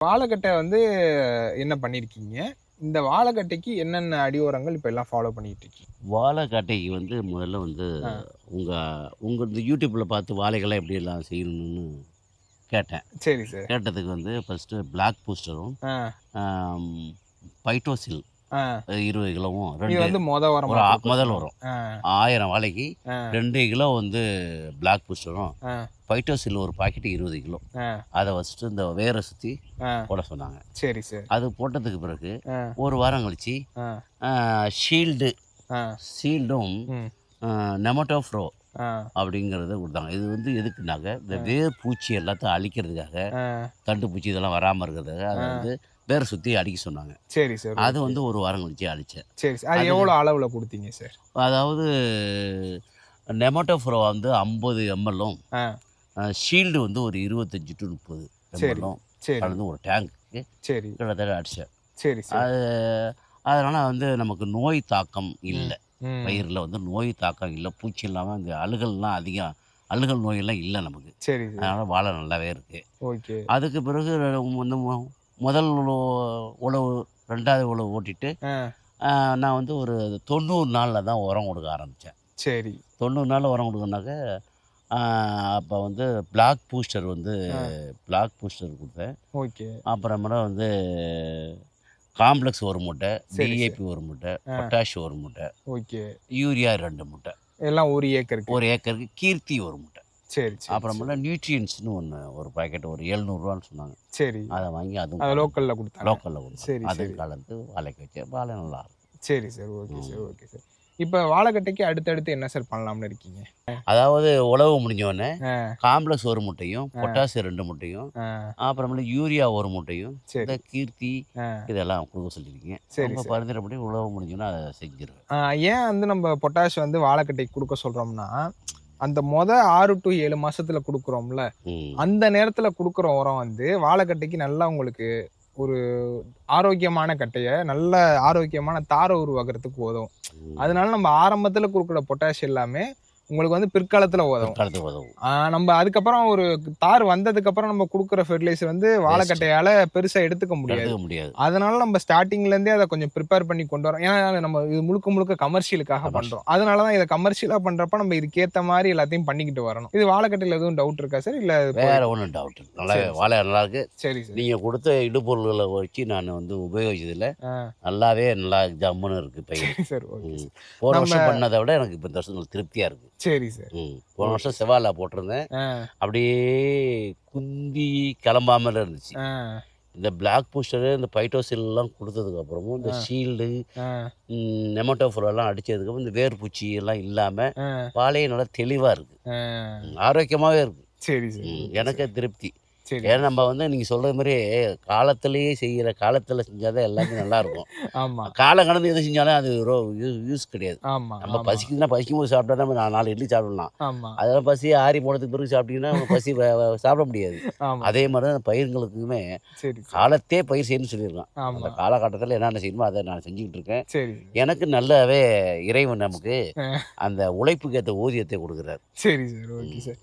வாழைக்கட்டை வந்து என்ன பண்ணியிருக்கீங்க இந்த வாழைக்கட்டைக்கு என்னென்ன அடியோரங்கள் இப்போ எல்லாம் ஃபாலோ பண்ணிட்டு இருக்கீங்க வாழைக்காட்டைக்கு வந்து முதல்ல வந்து. உங்கள் உங்கள் இந்த யூடியூப்பில் பார்த்து வாழைகளை எப்படி எல்லாம் செய்யணும்னு கேட்டேன். சரி சார். கேட்டதுக்கு வந்து ஃபஸ்ட்டு பிளாக் பூஸ்டரும் பைட்டோசில் இருபது கிலோவும் ரெண்டு வந்து மொத வாரம் முதல் வரும். ஆயிரம் வாழைக்கு ரெண்டு கிலோ வந்து பிளாக் பூஸ்டரும் ஆ. பைட்டோசில் ஒரு பாக்கெட் இருபது கிலோ. அதை வச்சுட்டு இந்த வேரை சுற்றி போட சொன்னாங்க. சரி சார். அது போட்டதுக்கு பிறகு ஒரு வாரம் கழிச்சு ஷீல்டு ஷீல்டும் நெமட்டோஃப்ரோ அப்படிங்கிறத கொடுத்தாங்க. இது வந்து எதுக்குனாக்க இந்த வேர் பூச்சி எல்லாத்தையும் அழிக்கிறதுக்காக தண்டு பூச்சி இதெல்லாம் வராமல் இருக்கிறதுக்காக அதை. வந்து வேர் சுற்றி அடிக்க சொன்னாங்க. சரி சார் அது வந்து ஒரு வாரம் கழிச்சு அடித்தேன் சரி சார் அது எவ்வளோ அளவில் கொடுத்தீங்க சார்? அதாவது நெமட்டோஃப்ரோ வந்து ஐம்பது எம்எல்லும் ஷீல்டு வந்து ஒரு இருபத்தஞ்சி டு முப்பது. எம்எல்லும் கலந்து ஒரு டேங்க்கு சரி. கிட்டத்தட்ட அடித்தேன் சரி அது அதனால் வந்து நமக்கு நோய் தாக்கம் இல்லை. பயிரில் வந்து நோய் தாக்கம் இல்லை பூச்சி இல்லாமல் இந்த அழுகல்லாம் அதிகம். அழுகல் நோயெல்லாம் இல்லை நமக்கு. சரி அதனால் வாழை நல்லாவே இருக்குது ஓகே. அதுக்கு பிறகு வந்து முதல் உழவு- ரெண்டாவது உழவு ஓட்டிட்டு நான் வந்து ஒரு தொண்ணூறு நாளில் தான் உரம் கொடுக்க ஆரம்பித்தேன் சரி. தொண்ணூறு நாளில் உரம் கொடுக்கனாக்க அப்போ வந்து பிளாக் பூஸ்டர் வந்து. பிளாக் பூஸ்டர் கொடுத்தேன். ஓகே. அப்புறமேல வந்து காம்ப்ளெக்ஸ் ஒரு மூட்டை சரி, டிஏபி ஒரு மூட்டை. பொட்டாஷ் ஒரு மூட்டை ஓகே. யூரியா ரெண்டு மூட்டை. எல்லாம் ஒரு ஏக்கருக்கு? ஒரு ஏக்கருக்கு கீர்த்தி ஒரு மூட்டை. சரி சரி அப்புறமேல நியூட்ரியன்ஸ்னு ஒன்று ஒரு பாக்கெட் ஒரு எழுநூறுவான்னு சொன்னாங்க. சரி. அதை வாங்கி அதுவும் அது லோக்கல்ல கொடுத்தாங்க. லோக்கலில் சரி, கொடுத்தோம் அது சரி. கலந்து வாழைக்கு வச்சேன் வாழை நல்லா இருக்கும். சரி sir. Okay. Sir okay sir. இப்போ வாழைக்கட்டைக்கு அடுத்தடுத்து என்ன சார் பண்ணலாம்னு இருக்கீங்க? அதாவது உழவு முடிஞ்ச உடனே ஆ. காம்ப்ளெக்ஸ் ஒரு முட்டையும் ஆ. பொட்டாஸ் ரெண்டு முட்டையும் அப்புறமேல யூரியா ஒரு முட்டையும் இந்த கீர்த்தி இதெல்லாம் கொடுக்க சொல்லியிருக்கீங்க சரி. பரிந்துரைப்படி உழவு முடிஞ்சோன்னா அதை செஞ்சிருவேன். ஏன் வந்து நம்ம பொட்டாஷ் வந்து வாழைக்கட்டைக்கு கொடுக்க சொல்றோம்னா அந்த மொத ஆறு டு ஏழு மாசத்துல கொடுக்குறோம்ல. அந்த நேரத்துல கொடுக்குற உரம் வந்து வாழைக்கட்டைக்கு நல்லா உங்களுக்கு ஒரு ஆரோக்கியமான கட்டையை நல்ல ஆரோக்கியமான தாரை உருவாக்குறதுக்கு உதவும். அதனால நம்ம ஆரம்பத்துல கொடுக்குற பொட்டாஷ் எல்லாமே உங்களுக்கு வந்து பிற்காலத்துல உதவும். பிற்காலத்துக்கு உதவும். நம்ம அதுக்கப்புறம் ஒரு தார் வந்ததுக்கு அப்புறம் நம்ம கொடுக்குற ஃபெர்டிலைசர் வந்து வாழைக்கட்டையால பெருசா எடுத்துக்க முடியாது. முடியாது. அதனால நம்ம ஸ்டார்டிங்ல இருந்தே அதை கொஞ்சம் ப்ரிப்பேர் பண்ணி கொண்டு வரோம். ஏன்னா நம்ம இது முழுக்க முழுக்க கமர்ஷியலுக்காக. பண்றோம். அதனால தான் இதை கமர்ஷியலா பண்றப்ப நம்ம இதுக்கேத்த மாதிரி எல்லாத்தையும் பண்ணிக்கிட்டு வரணும். இது வாழைக்கட்டையில எதுவும் டவுட் இருக்கா சார் இல்ல வேற ஒன்றும் டவுட் நல்லா. வாழை நல்லா இருக்கு. சரி சார். நீங்கள் கொடுத்த இடுபொருள்களை வச்சு நான் வந்து உபயோகிச்சதில் நல்லாவே நல்லா ஜம்முன்னு இருக்குது பயிர் சரி ஓகே ம். போன வருஷம் பண்ணதை விட எனக்கு இப்போ இந்த வருஷம் திருப்தியாக இருக்குது சரி சார். போன வருஷம் செவ்வாழை போட்டிருந்தேன். அப்படியே குந்தி கிளம்பாமல் இருந்துச்சு. இந்த பிளாக் பூஸ்டரு இந்த பைட்டோசில்லாம் கொடுத்ததுக்கு அப்புறமும் இந்த. ஷீல்டு ஆ, நெமட்டோஃபுரெல்லாம் அடிச்சதுக்கப்புறம் இந்த வேர் பூச்சி எல்லாம் இல்லாமல் ஆ, வாழையே நல்லா தெளிவாக இருக்குது ஆ. ஆரோக்கியமாகவே இருக்குது சரி சார். எனக்கு திருப்தி. சரி. ஏன்னா நம்ம வந்து நீங்கள் சொல்கிற மாதிரி காலத்திலேயே செய்கிற காலத்தில் செஞ்சாதான் எல்லாமே நல்லா இருக்கும் ஆமா. காலம் கடந்து எது செஞ்சாலும் அது யூஸ் கிடையாது. ஆமா நம்ம பசிக்குதுன்னா பசிக்கும் போது சாப்பிட்டா நம்ம நாலு இட்லி சாப்பிடலாம். ஆமா. அதெல்லாம் பசி ஆறி போனதுக்கு பிறகு சாப்பிட்டீங்கன்னா பசி சாப்பிட முடியாது. அதே மாதிரி தான் பயிர்களுக்குமே காலத்தே பயிர் செய்யணும்னு சொல்லியிருக்கான் அந்த காலகட்டத்தில் என்னென்ன செய்யணுமோ அதை நான் செஞ்சுக்கிட்டு இருக்கேன். எனக்கு நல்லாவே இறைவன் நமக்கு. அந்த உழைப்புக்கு ஏற்ற ஊதியத்தை கொடுக்குறாரு. சரி சார். Okay sir.